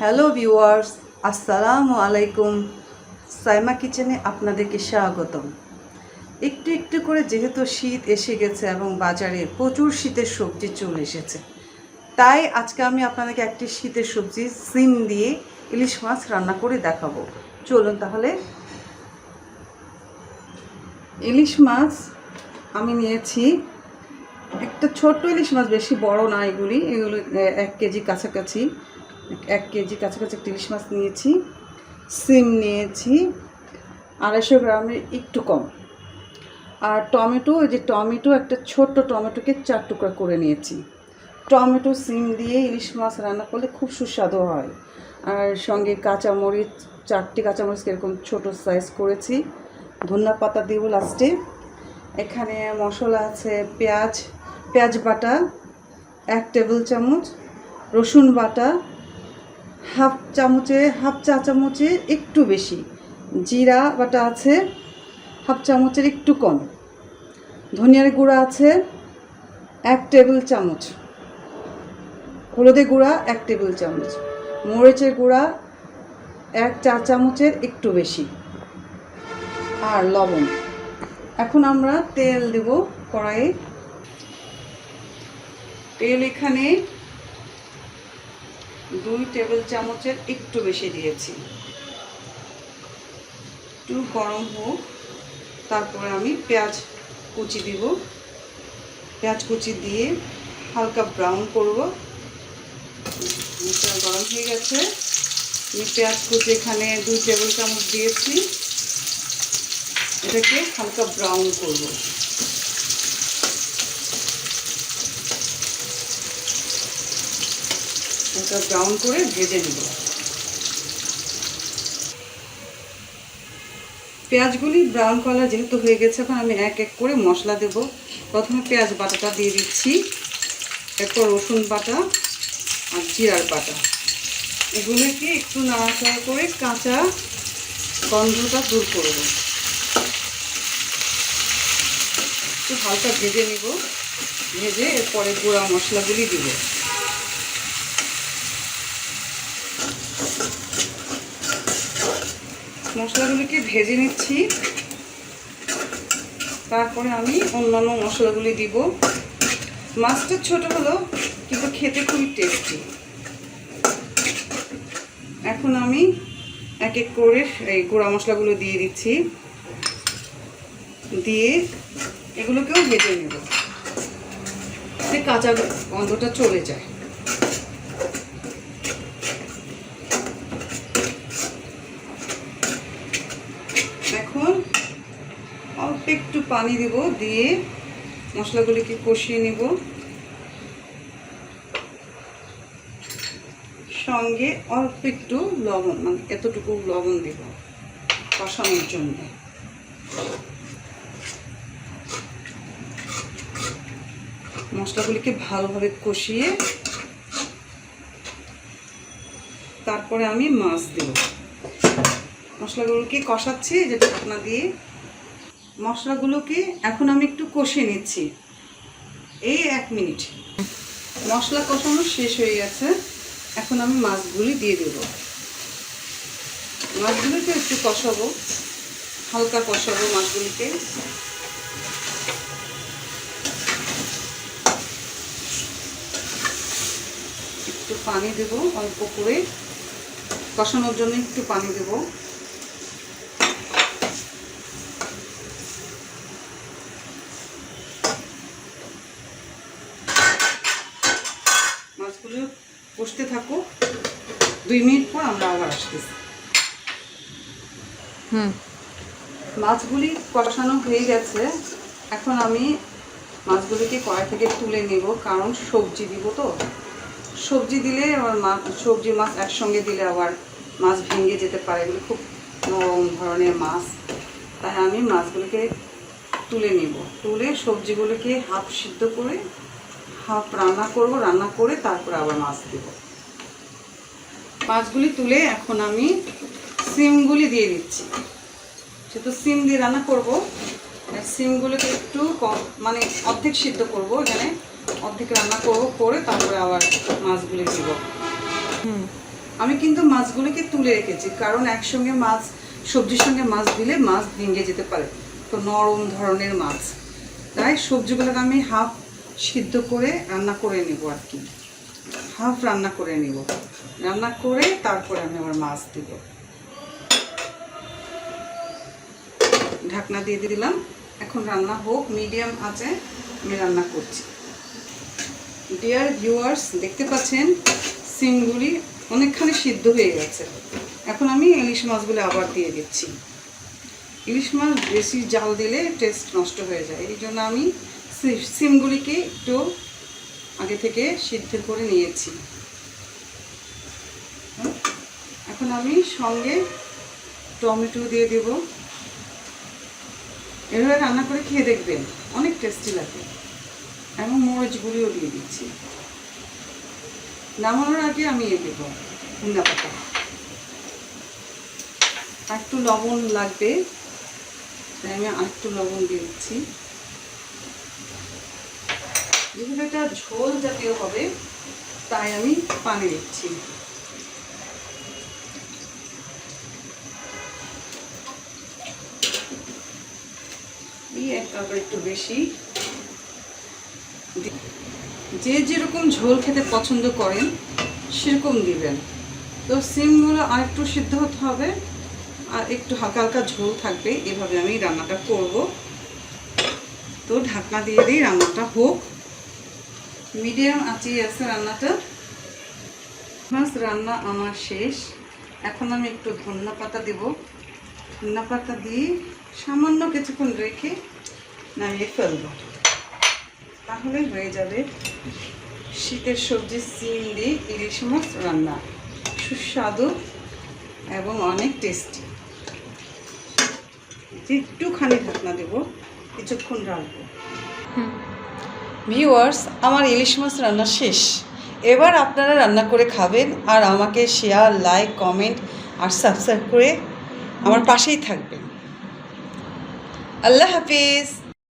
Hello viewers আসসালামু আলাইকুম সাইমা কিচেনে আপনাদেরকে স্বাগতম। একটু একটু করে যেহেতু শীত এসে গেছে এবং বাজারে প্রচুর শীতের সবজি চলে এসেছে, তাই আজকে আমি আপনাদেরকে একটি শীতের সবজি, সিম দিয়ে ইলিশ মাছ রান্না করে দেখাবো। চলুন তাহলে। ইলিশ মাছ আমি নিয়েছি। একটা ছোট্ট ইলিশ মাছ, বেশি বড় না এগুলি। এগুলো এক কেজি কাছাকাছি। এক কেজি কাছাকাছি একটা ইলিশ মাছ নিয়েছি, সিম নিয়েছি, আড়াইশো গ্রামের একটু কম। আর টমেটো, ওই যে টমেটো একটা ছোট্ট টমেটোকে চার টুকরা করে নিয়েছি। টমেটো, সিম দিয়ে ইলিশ মাছ রান্না করলে খুব সুস্বাদু হয়। আর সঙ্গে কাঁচামরিচ, চারটি কাঁচামরিচ এরকম ছোটো সাইজ করেছি। ধনিয়া পাতা দিব লাস্টে এখানে মশলা আছে পেঁয়াজ পেঁয়াজ বাটা, এক টেবিল চামচ, রসুন বাটা হাফ চামচে, হাফ চা চামচে একটু বেশি। জিরা বাটা আছে, হাফ চামচের একটু কম। ধনিয়ার গুঁড়া আছে, এক টেবিল চামচ। হলুদের গুঁড়া, এক টেবিল চামচ। মরিচের গুঁড়া, এক চা চামচের একটু বেশি। আর লবণ। এখন আমরা তেল দেব কড়াইয়ে। তেল এখানে দুই টেবিল চামচের একটু বেশি দিয়েছি। একটু গরম হোক, তারপরে আমি পেঁয়াজ কুচি দিব। পেঁয়াজ কুচি দিয়ে হালকা ব্রাউন করব। তেল গরম হয়ে গেছে। আমি পেঁয়াজ কুচি এখানে দুই টেবিল চামচ দিয়েছি। এটাকে হালকা ব্রাউন করব। হালকা ব্রাউন করে ভেজে নেব। পেঁয়াজগুলি ব্রাউন কালার যেহেতু হয়ে গেছে, এখন আমি এক এক করে মশলা দেব। প্রথমে পেঁয়াজ বাটাটা দিয়ে দিচ্ছি, এরপর রসুন বাটা আর জিরার বাটা। এগুলোকে একটু নাড়াচাড়া করে কাঁচা গন্ধটা দূর করব একটু হালকা ভেজে নিব, ভেজে এরপরে গুঁড়া মশলাগুলি দিব। মশলাগুলিকে ভেজে নিচ্ছি। তারপরে আমি অন্যান্য মশলাগুলি দিব। মাছটা ছোট হলো, কিন্তু খেতে খুবই টেস্টি এখন আমি এক এক করে এই গুঁড়া মশলাগুলো দিয়ে দিচ্ছি। দিয়ে এগুলোকেও ভেজে নেব। কাঁচা গন্ধটা চলে যায় এখন অল্প একটু পানি দেব, দিয়ে মশলাগুলিকে কষিয়ে নেব। সঙ্গে অল্প একটু লবণ মানে এতটুকু লবণ দেব কষানোর জন্য। মশলাগুলিকে ভালোভাবে কষিয়ে তারপরে আমি মাছ দেব। মশলাগুলোকে কষাচ্ছি, যেটা ঢাকনা দিয়ে মশলাগুলোকে এখন আমি একটু কষিয়ে নিচ্ছি। এই এক মিনিট। মশলা কষানো শেষ হয়ে গেছে। এখন আমি মাছগুলি দিয়ে দেব। মাছগুলিকে একটু কষাবো। হালকা কষাবো মাছগুলিকে। একটু পানি দেব অল্প করে। কষানোর জন্য একটু পানি দেব। মাছগুলো কষতে থাকো। দুই মিনিট পর আমরা আবার আসতেছি। হুম। মাছগুলি কষানো হয়ে গেছে। এখন আমি মাছগুলিকে কড়াই থেকে তুলে নেব কারণ সবজি দিব তো। সবজি দিলে আবার মাছ সবজি মাছ একসঙ্গে দিলে আবার মাছ ভেঙে যেতে পারে। এগুলো খুব নরম ধরনের মাছ। তাই আমি মাছগুলোকে তুলে নেব। তুলে সবজিগুলোকে হাফ সিদ্ধ করে হাফ রান্না করব রান্না করে তারপরে আবার মাছ দেব। মাছগুলি তুলে এখন আমি সিমগুলি দিয়ে দিচ্ছি। যেহেতু সিম দিয়ে রান্না করব সিমগুলোকে একটু কম মানে অর্ধেক সিদ্ধ করব এখানে অর্ধেক রান্না করব করে তারপরে আবার মাছগুলি দিব। হুম। আমি কিন্তু মাছগুলিকে তুলে রেখেছি কারণ একসঙ্গে মাছ সবজির সঙ্গে মাছ দিলে মাছ ভেঙে যেতে পারে। তো নরম ধরনের মাছ। তাই সবজিগুলোকে আমি হাফ সিদ্ধ করে রান্না করে নেব আর কি। হাফ রান্না করে নিব। রান্না করে তারপরে আমি আবার মাছ দিব। ঢাকনা দিয়ে দিলাম। এখন রান্না হোক, মিডিয়াম আছে, আমি রান্না করছি। ডিয়ার ভিউয়ার্স দেখতে পাচ্ছেন সিমগুলি অনেকখানি সিদ্ধ হয়ে গেছে। এখন আমি ইলিশ মাছগুলো আবার দিয়ে দিচ্ছি। ইলিশ মাছ বেশি জাল দিলে টেস্ট নষ্ট হয়ে যায়। এই জন্য আমি সিমগুলিকে একটু আগে থেকে সিদ্ধ করে নিয়েছি। এখন আমি সঙ্গে টমেটো দিয়ে দেব। এভাবে রান্না করে খেয়ে দেখবেন, অনেক টেস্টি লাগে। এবং মরিচ গুঁড়িও দিয়ে দিচ্ছি। নামানোর আগে আমি এ দেবো ধনিয়া পাতা। একটু লবণ লাগবে, তাই আমি আরেকটু লবণ দিয়ে দিচ্ছি। যেহেতু এটা ঝোল জাতীয় হবে, তাই আমি পানি দিচ্ছি। এক তরকারি একটু বেশি। যে যেরকম ঝোল খেতে পছন্দ করেন, সেরকম দিবেন। তো সিমগুলো আর একটু সিদ্ধ হতে হবে, আর একটু হালকা হালকা ঝোল থাকবে, এভাবে আমি রান্নাটা করব। তো ঢাকনা দিয়ে দিই, রান্নাটা হোক। মিডিয়াম আঁচিয়ে আছে রান্নাটা। মাছ রান্না আমার শেষ। এখন আমি একটু ধন্যা পাতা দেব। ধন্যা পাতা দিয়ে সামান্য কিছুক্ষণ রেখে নামিয়ে ফেলব। তাহলে হয়ে যাবে শীতের সবজি সিম দিয়ে ইলিশ মাছ রান্না। সুস্বাদু এবং অনেক টেস্টি একটুখানি ঢাকনা দেব, কিছুক্ষণ রাখব। ভিউয়ার্স আমার ইলিশ মাছ রান্না শেষ। এবার আপনারা রান্না করে খাবেন আর আমাকে শেয়ার লাইক কমেন্ট আর সাবস্ক্রাইব করে আমার পাশেই থাকবেন। আল্লাহ হাফিজ।